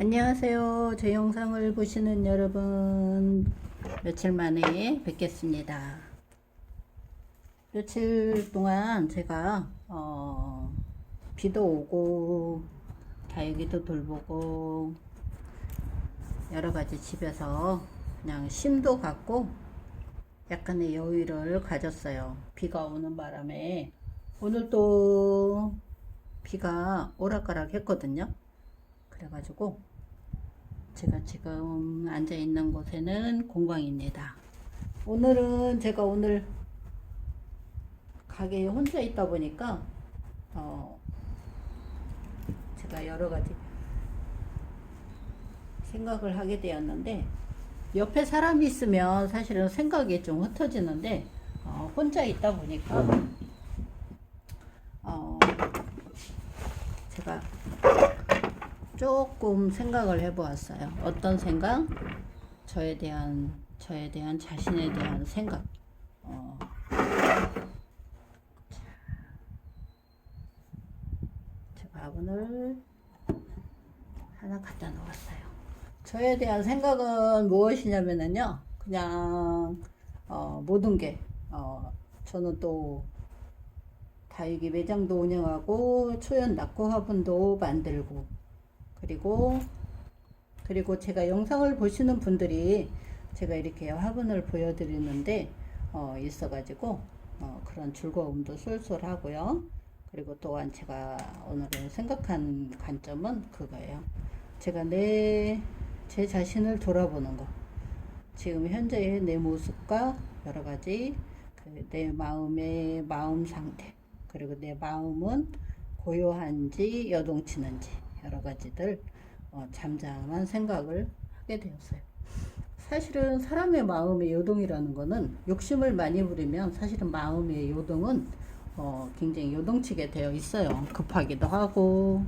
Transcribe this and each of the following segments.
안녕하세요. 제 영상을 보시는 여러분. 며칠 만에 뵙겠습니다. 며칠 동안 제가, 어, 비도 오고, 다육이도 돌보고, 여러 가지 집에서 그냥 심도 갖고, 약간의 여유를 가졌어요. 비가 오는 바람에. 오늘 또 비가 오락가락 했거든요. 그래가지고 제가 지금 앉아 있는 곳에는 공방입니다. 오늘은 제가 오늘 가게에 혼자 있다 보니까 어 제가 여러 가지 생각을 하게 되었는데 옆에 사람이 있으면 사실은 생각이 좀 흩어지는데 어 혼자 있다 보니까 어 제가 조금 생각을 해보았어요. 어떤 생각? 저에 대한 저에 대한 자신에 대한 생각. 어. 제 화분을 하나 갖다 놓았어요. 저에 대한 생각은 무엇이냐면요, 그냥 어, 모든 게 어, 저는 또 다육이 매장도 운영하고 초연 낙고 화분도 만들고 그리고 그리고 제가 영상을 보시는 분들이 제가 이렇게 화분을 보여드리는데 어, 있어가지고 어, 그런 즐거움도 쏠쏠하고요. 그리고 또한 제가 오늘은 생각한 관점은 그거예요. 제가 내 제 자신을 돌아보는 거. 지금 현재의 내 모습과 여러 가지 그 내 마음의 마음 상태 그리고 내 마음은 고요한지 여동치는지 여러 가지들 어, 잠잠한 생각을 하게 되었어요. 사실은 사람의 마음의 요동이라는 거는 욕심을 많이 부리면 사실은 마음의 요동은 어, 굉장히 요동치게 되어 있어요. 급하기도 하고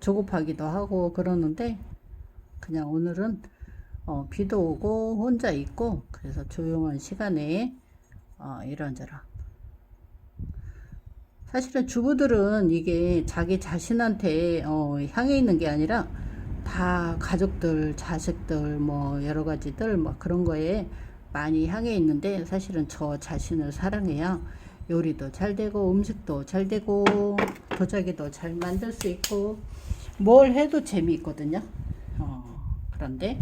조급하기도 하고 그러는데 그냥 오늘은 어, 비도 오고 혼자 있고 그래서 조용한 시간에 어, 이런저런 사실은 주부들은 이게 자기 자신한테 어, 향해 있는 게 아니라 다 가족들, 자식들, 뭐 여러 가지들 뭐 그런 거에 많이 향해 있는데 사실은 저 자신을 사랑해야 요리도 잘 되고 음식도 잘 되고 도자기도 잘 만들 수 있고 뭘 해도 재미있거든요. 어, 그런데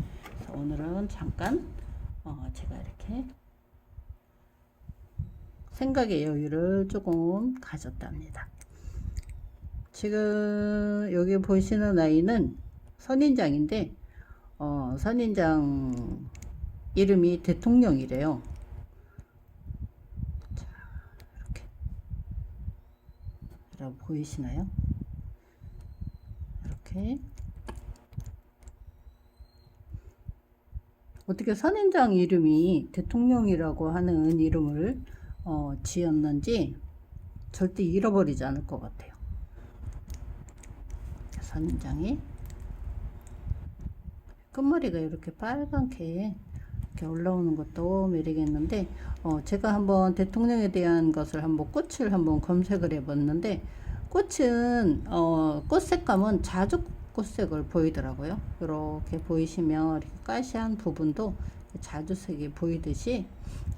오늘은 잠깐 어, 제가 이렇게 생각의 여유를 조금 가졌답니다. 지금 여기 보시는 아이는 선인장인데 어, 선인장 이름이 대통령이래요. 자, 이렇게 여러분 보이시나요? 이렇게 어떻게 선인장 이름이 대통령이라고 하는 이름을 어, 지었는지 절대 잃어버리지 않을 것 같아요. 선인장이 끝머리가 이렇게 빨갛게 이렇게 올라오는 것도 매력있는데 어, 제가 한번 대통령에 대한 것을 한번 꽃을 한번 검색을 해봤는데 꽃은 어, 꽃 색감은 자주 꽃색을 보이더라고요. 이렇게 보이시면 이렇게 가시한 부분도 자주색이 보이듯이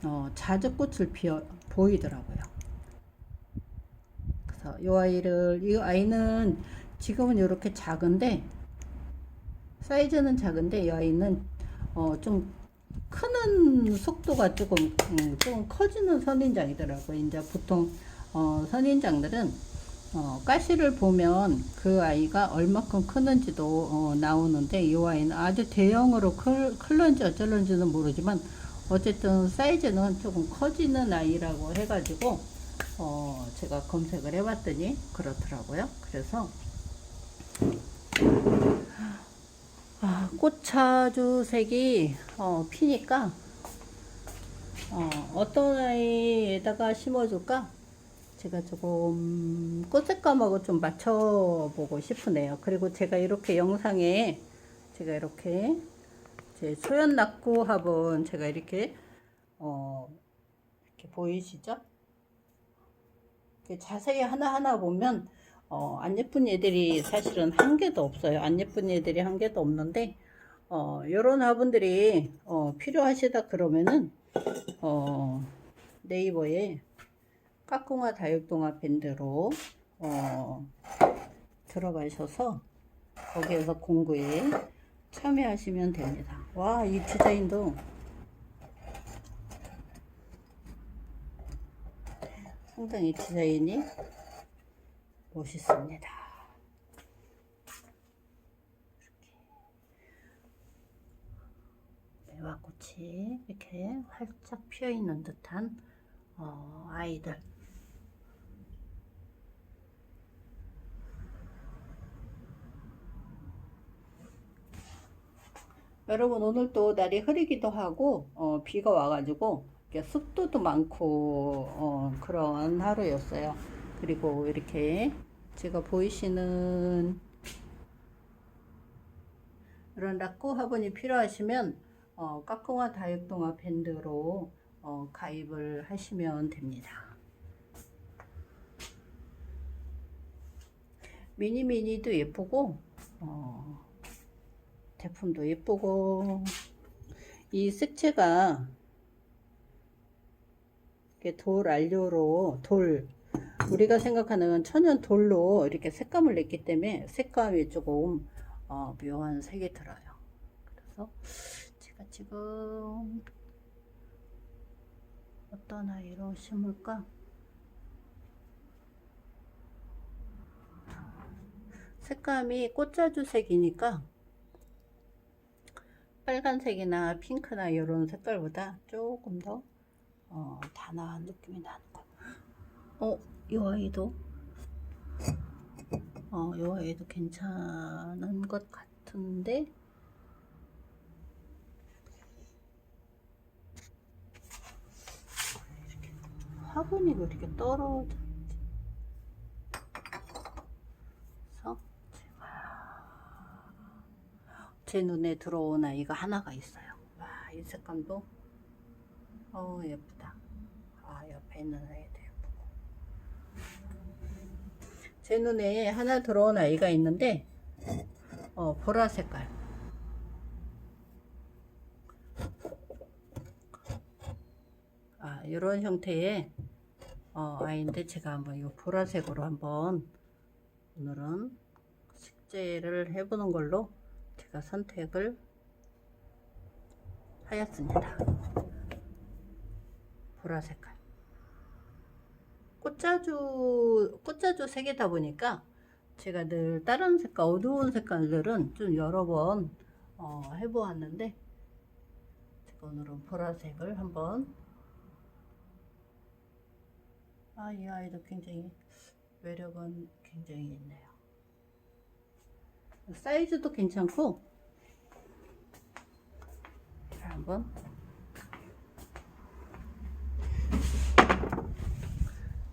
어, 자주 꽃을 피어 보이더라고요. 그래서 이 아이를 이 아이는 지금은 이렇게 작은데 사이즈는 작은데 이 아이는 어, 좀 크는 속도가 조금 음, 좀 커지는 선인장이더라고요. 이제 보통 어, 선인장들은 어, 가시를 보면 그 아이가 얼마큼 크는지도 어, 나오는데 이 아이는 아주 대형으로 클, 클런지 어쩔런지는 모르지만 어쨌든 사이즈는 조금 커지는 아이라고 해가지고 어, 제가 검색을 해봤더니 그렇더라고요. 그래서 아, 꽃차주색이 어, 피니까 어, 어떤 아이에다가 심어줄까? 제가 조금 꽃색감하고 좀 맞춰보고 싶으네요. 그리고 제가 이렇게 영상에 제가 이렇게 제 소연 낙구 화분 제가 이렇게 어 이렇게 보이시죠? 이렇게 자세히 하나하나 보면 어, 안 예쁜 애들이 사실은 한 개도 없어요. 안 예쁜 애들이 한 개도 없는데, 어, 요런 화분들이, 어, 필요하시다 그러면은, 어, 네이버에 까꿍화 다육동화 밴드로, 어, 들어가셔서, 거기에서 공구에 참여하시면 됩니다. 와, 이 디자인도 상당히 디자인이 멋있습니다. 이렇게 매화꽃이 이렇게 활짝 피어 있는 듯한 어, 아이들. 여러분 오늘 또 날이 흐리기도 하고 어, 비가 와가지고 습도도 많고 어, 그런 하루였어요. 그리고 이렇게 제가 보이시는 이런 락구 화분이 필요하시면 어, 까꿍화 다육동화 밴드로 어, 가입을 하시면 됩니다. 미니미니도 예쁘고 어, 제품도 예쁘고 이 색채가 이렇게 돌 알료로 돌 우리가 생각하는 천연 돌로 이렇게 색감을 냈기 때문에 색감이 조금 어, 묘한 색이 들어요. 그래서 제가 지금 어떤 아이로 심을까? 색감이 꽃자주 색이니까 빨간색이나 핑크나 이런 색깔보다 조금 더 어, 단아한 느낌이 나는 거. 어, 이 아이도 어, 이 아이도 괜찮은 것 같은데 화분이 왜 이렇게 떨어져? 그래서 제가 제 눈에 들어온 아이가 하나가 있어요. 와, 이 색감도 어우 예쁘다. 아 옆에 있는 아이도 예쁘고. 제 눈에 하나 들어온 아이가 있는데 어 보라 색깔. 아 이런 형태의 어, 아이인데 제가 한번 이 보라색으로 한번 오늘은 식재를 해보는 걸로 제가 선택을 하였습니다. 보라 색깔. 꽃자주, 꽃자주 색이다 보니까 제가 늘 다른 색깔, 어두운 색깔들은 좀 여러 번 어, 해보았는데 제가 오늘은 보라색을 한번 아, 이 아이도 굉장히 매력은 굉장히 있네요. 사이즈도 괜찮고 자, 한번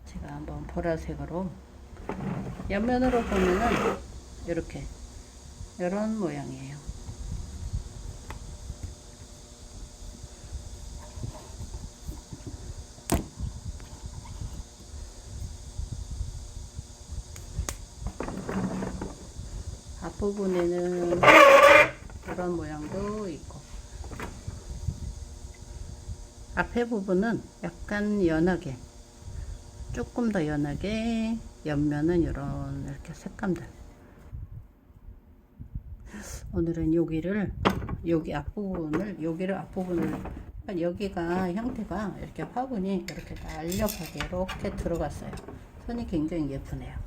제가 한번 보라색으로 옆면으로 보면은 이렇게 이런 모양이에요. 앞부분에는 이런 모양도 있고 앞에 부분은 약간 연하게 조금 더 연하게 옆면은 이런 이렇게 색감들. 오늘은 여기를 여기 앞부분을 여기를 앞부분을 여기가 형태가 이렇게 화분이 이렇게 날렵하게 이렇게 들어갔어요. 선이 굉장히 예쁘네요.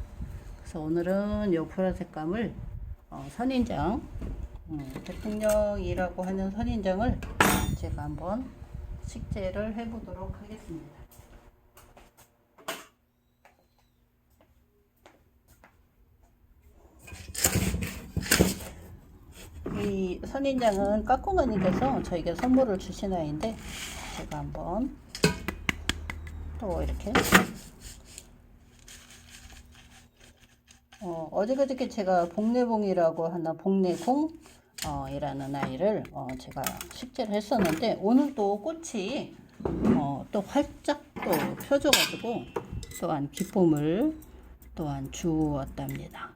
그래서 오늘은 요 보라 색감을 어, 선인장. 음, 대통령이라고 하는 선인장을 제가 한번 식재를 해보도록 하겠습니다. 이 선인장은 까꿍아님께서 저에게 선물을 주신 아이인데 제가 한번 또 이렇게 어, 어저그저께 제가 복내봉이라고 하나 복내공 어, 이라는 아이를 어, 제가 식재를 했었는데 오늘도 꽃이 어, 또 활짝 또 펴져가지고 또한 기쁨을 또한 주었답니다.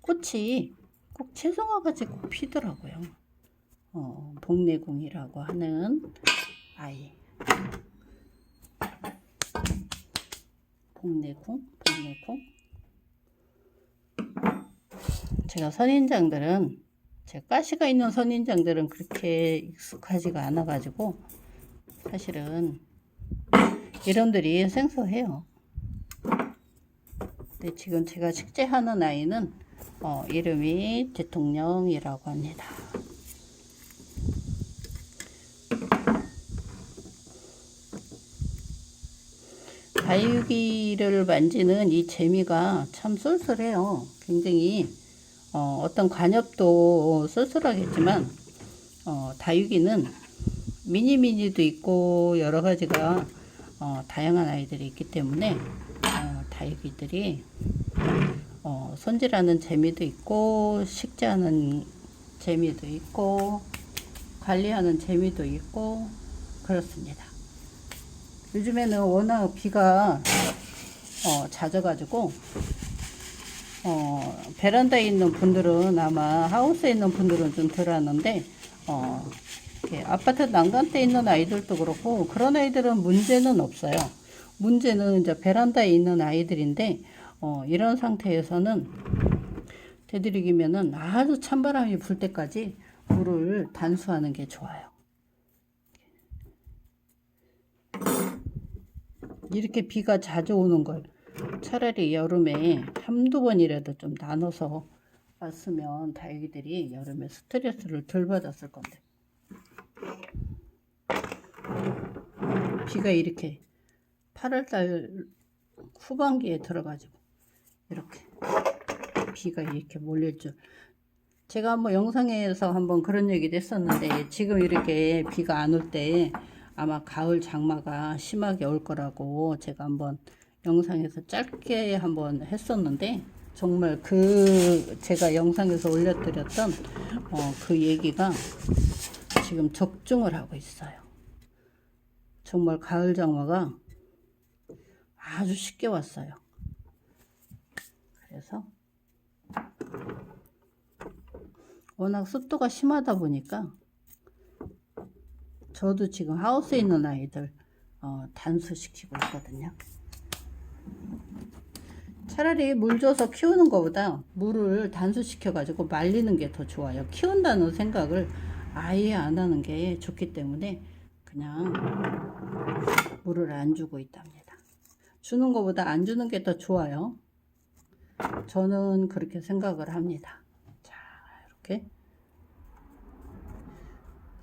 꽃이 꼭 채송화같이 꼭 피더라고요. 어, 복내궁이라고 하는 아이. 복내궁, 복내궁. 제가 선인장들은 제 가시가 있는 선인장들은 그렇게 익숙하지가 않아 가지고 사실은 이름들이 생소해요. 근데 지금 제가 식재하는 아이는 어, 이름이 대통령이라고 합니다. 다육이를 만지는 이 재미가 참 쏠쏠해요. 굉장히 어, 어떤 관엽도 쏠쏠하겠지만 어, 다육이는 미니미니도 있고 여러 가지가 어, 다양한 아이들이 있기 때문에 어, 다육이들이 어, 손질하는 재미도 있고 식재하는 재미도 있고 관리하는 재미도 있고 그렇습니다. 요즘에는 워낙 비가 어, 잦아가지고 어, 베란다에 있는 분들은 아마 하우스에 있는 분들은 좀 덜 하는데 어, 아파트 난간대에 있는 아이들도 그렇고 그런 아이들은 문제는 없어요. 문제는 이제 베란다에 있는 아이들인데 어, 이런 상태에서는 되도록이면은 아주 찬바람이 불 때까지 물을 단수하는 게 좋아요. 이렇게 비가 자주 오는 걸 차라리 여름에 한두 번이라도 좀 나눠서 왔으면 다육이들이 여름에 스트레스를 덜 받았을 건데 비가 이렇게 8월달 후반기에 들어가지고 이렇게 비가 이렇게 몰릴 줄. 제가 한번 영상에서 한번 그런 얘기도 했었는데 지금 이렇게 비가 안 올 때 아마 가을 장마가 심하게 올 거라고 제가 한번 영상에서 짧게 한번 했었는데 정말 그 제가 영상에서 올려드렸던 어, 그 얘기가 지금 적중을 하고 있어요. 정말 가을 장마가 아주 쉽게 왔어요. 그래서 워낙 습도가 심하다 보니까 저도 지금 하우스에 있는 아이들 어, 단수시키고 있거든요. 차라리 물 줘서 키우는 것보다 물을 단수시켜 가지고 말리는 게 더 좋아요. 키운다는 생각을 아예 안 하는 게 좋기 때문에 그냥 물을 안 주고 있답니다. 주는 것보다 안 주는 게 더 좋아요. 저는 그렇게 생각을 합니다. 자, 이렇게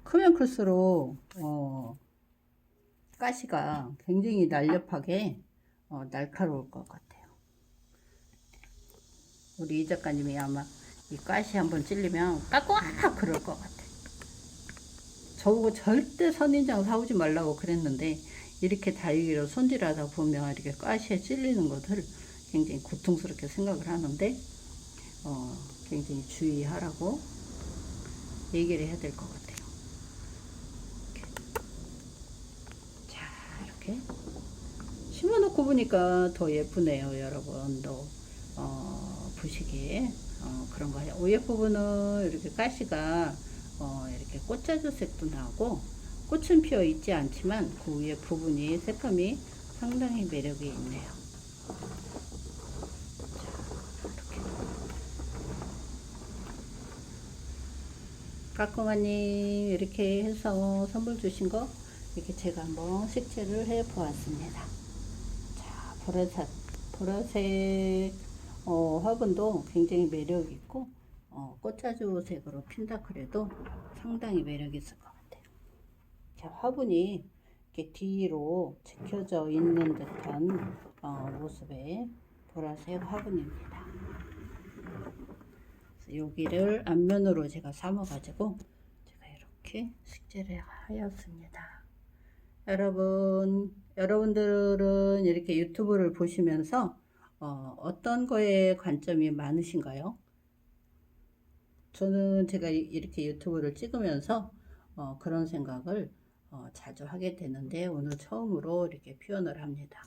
크면 클수록 어, 가시가 굉장히 날렵하게 어, 날카로울 것 같아요. 우리 이 작가님이 아마 이 가시 한번 찔리면 까꾸아 그럴 것 같아. 저보고 절대 선인장 사오지 말라고 그랬는데 이렇게 다육이로 손질하다 보면 이렇게 가시에 찔리는 것을 굉장히 고통스럽게 생각을 하는데 어, 굉장히 주의하라고 얘기를 해야 될 것 같아요. 이렇게. 자 이렇게 심어놓고 보니까 더 예쁘네요, 여러분도 어, 보시기에 어, 그런 거예요. 위에 부분은 이렇게 가시가 어, 이렇게 꽃자주 색도 나고 꽃은 피어 있지 않지만 그 위에 부분이 색감이 상당히 매력이 있네요. 자, 이렇게. 까꿍아님 이렇게 해서 선물 주신 거 이렇게 제가 한번 식재를 해 보았습니다. 자, 보라색, 보라색 어, 화분도 굉장히 매력 있고 어, 꽃자주 색으로 핀다 그래도 상당히 매력 있을 것 같아요. 자, 화분이 이렇게 뒤로 지켜져 있는 듯한 어, 모습의 보라색 화분입니다. 여기를 앞면으로 제가 삼아가지고 제가 이렇게 식재를 하였습니다. 여러분, 여러분들은 이렇게 유튜브를 보시면서 어, 어떤 거에 관점이 많으신가요? 저는 제가 이렇게 유튜브를 찍으면서 어, 그런 생각을 어, 자주 하게 되는데 오늘 처음으로 이렇게 표현을 합니다.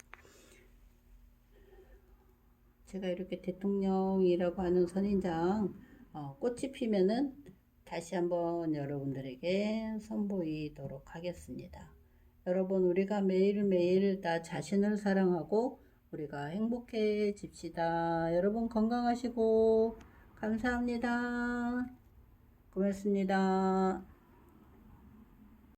제가 이렇게 대통령이라고 하는 선인장 어, 꽃이 피면은 다시 한번 여러분들에게 선보이도록 하겠습니다. 여러분 우리가 매일매일 나 자신을 사랑하고 우리가 행복해집시다. 여러분 건강하시고 감사합니다. 고맙습니다.